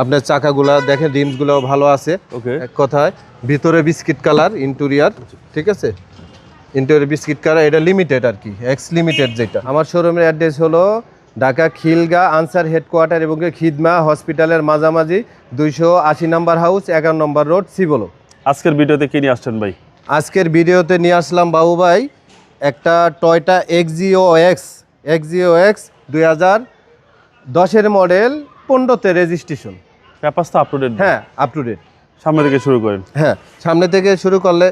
আপনার চাকাগুলা দেখেন রিমসগুলো ভালো আছে। ওকে এক কথায় ভিতরে বিস্কিট কালার ইন্টেরিয়ার ঠিক আছে? ইন্টেরিয়ার বিস্কিট কালার এটা লিমিটেড আর কি এক্স লিমিটেড যেটা। আমার শোরুমের অ্যাড্রেস হলো ঢাকা খিলগা আনসার হেডকোয়ার্টার এবং খিদমা হসপিটালের মাঝামাঝি দুইশো আশি নম্বর হাউস এগারো নম্বর রোড সিবলো। আজকের ভিডিওতে কি নিয়ে আসছেন ভাই? আজকের ভিডিওতে নিয়ে আসলাম বাবু ভাই একটা Toyota Axio X Axio X দুই হাজার দশের মডেল পনেরোতে রেজিস্ট্রেশন পেপারস তো আপ টু ডেট হ্যাঁ আপ টু ডেট সামনে থেকে শুরু করেন। হ্যাঁ সামনে থেকে শুরু করলে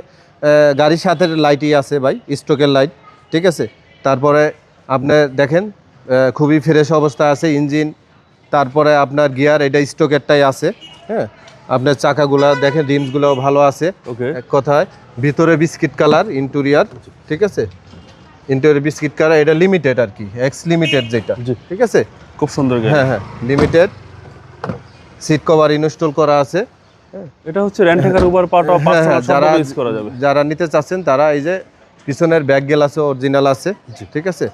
গাড়ির সাথে লাইটই আছে ভাই স্টোকের লাইট ঠিক আছে? তারপরে আপনি দেখেন খুবই ফ্রেশ অবস্থা আছে ইঞ্জিন তারপরে আপনার গিয়ার এটা স্টোকেরটাই আছে হ্যাঁ? আপনার চাকাগুলা দেখেন রিমসগুলো ভালো আছে। ওকে এক কথায় ভিতরে বিস্কিট কালার ইন্টেরিয়ার ঠিক আছে? ইন্টেরিয়ার বিস্কিট কালার এটা লিমিটেড আর কি এক্স লিমিটেড যেটা ঠিক আছে? খুব সুন্দর হ্যাঁ হ্যাঁ লিমিটেড সিট কভার ইনস্টল করা আছে। এটা হচ্ছে রেন্টেকার উবার পার্ট অফ হ্যাঁ, হ্যাঁ, যারা ইউজ করা যাবে। যারা নিতে চাচ্ছেন তারা এই যে পিছনের ব্যাগ গেল আছে অরিজিনাল আছে ঠিক আছে?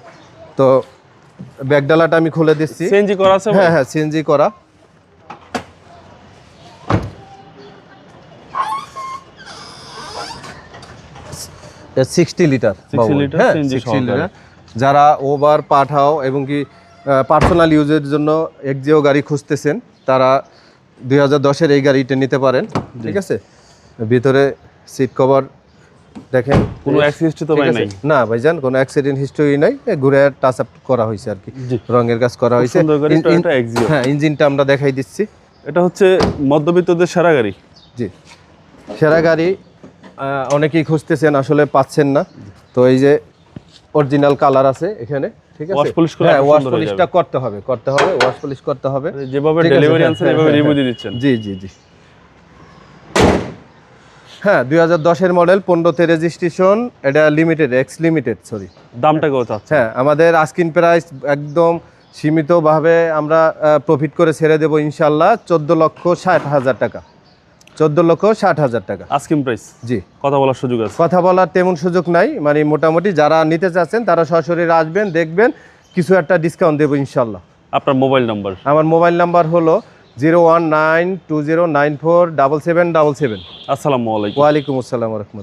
তো ব্যাগ ডালাটা আমি খুলে দিচ্ছি। সিএনজি করা আছে হ্যাঁ হ্যাঁ সিএনজি করা। সিক্সটি লিটার 60 লিটার হ্যাঁ সিক্সটি। লিটার যারা ওভার পাঠাও এবং কি পার্সোনাল ইউজের জন্য একজিও গাড়ি খুঁজতেছেন। তারা দুই হাজার দশের এই গাড়িটা নিতে পারেন ঠিক আছে? ভিতরে সিট কভার দেখেন। কোনো অ্যাক্সিডেন্ট তো ভাই নাই? না ভাইজান কোনো অ্যাক্সিডেন্ট হিস্টরি নাই। এ ঘুরে টাচ আপ করা হয়েছে আর কি। রঙের কাজ করা হয়েছে। এক্সিও হ্যাঁ ইঞ্জিনটা আমরা দেখাই দিচ্ছি। এটা হচ্ছে মধ্যবিত্তদের সেরা গাড়ি। জি। সেরা গাড়ি অনেকেই খুঁজতেছেন আসলে পাচ্ছেন না। তো এই যে অরিজিনাল কালার আছে এখানে ঠিক আছে? Polish করলে হ্যাঁ ওয়াশ পলিশটা করতে হবে করতে হবে ওয়াশ পলিশ করতে হবে। যেভাবে ডেলিভারি হ্যাঁ, আনছেন এভাবে হ্যাঁ, রিভিউ হ্যাঁ। দিয়ে দিচ্ছেন। জি জি জি। হ্যাঁ দুই হাজার দশের মডেল পনেরোতে রেজিস্ট্রেশন এটা লিমিটেড এক্স লিমিটেড সরি দামটা কত হ্যাঁ আমাদের আস্কিন প্রাইস একদম সীমিতভাবে আমরা প্রফিট করে ছেড়ে দেবো ইনশাল্লাহ চোদ্দ লক্ষ ষাট হাজার টাকা। চোদ্দ লক্ষ ষাট হাজার টাকা। আস্কিম প্রাইস জি। কথা বলার সুযোগ আছে। কথা বলার তেমন সুযোগ নাই মানে মোটামুটি যারা নিতে চাচ্ছেন তারা সরাসরি আসবেন দেখবেন কিছু একটা ডিসকাউন্ট দেবো ইনশাল্লাহ। আপনার মোবাইল নাম্বার আমার মোবাইল নাম্বার হলো zero one nine two zero nine four double seven double seven. আসসালামু আলাইকুম। ওয়ালাইকুম আসসালাম রহমতুল্লাহ।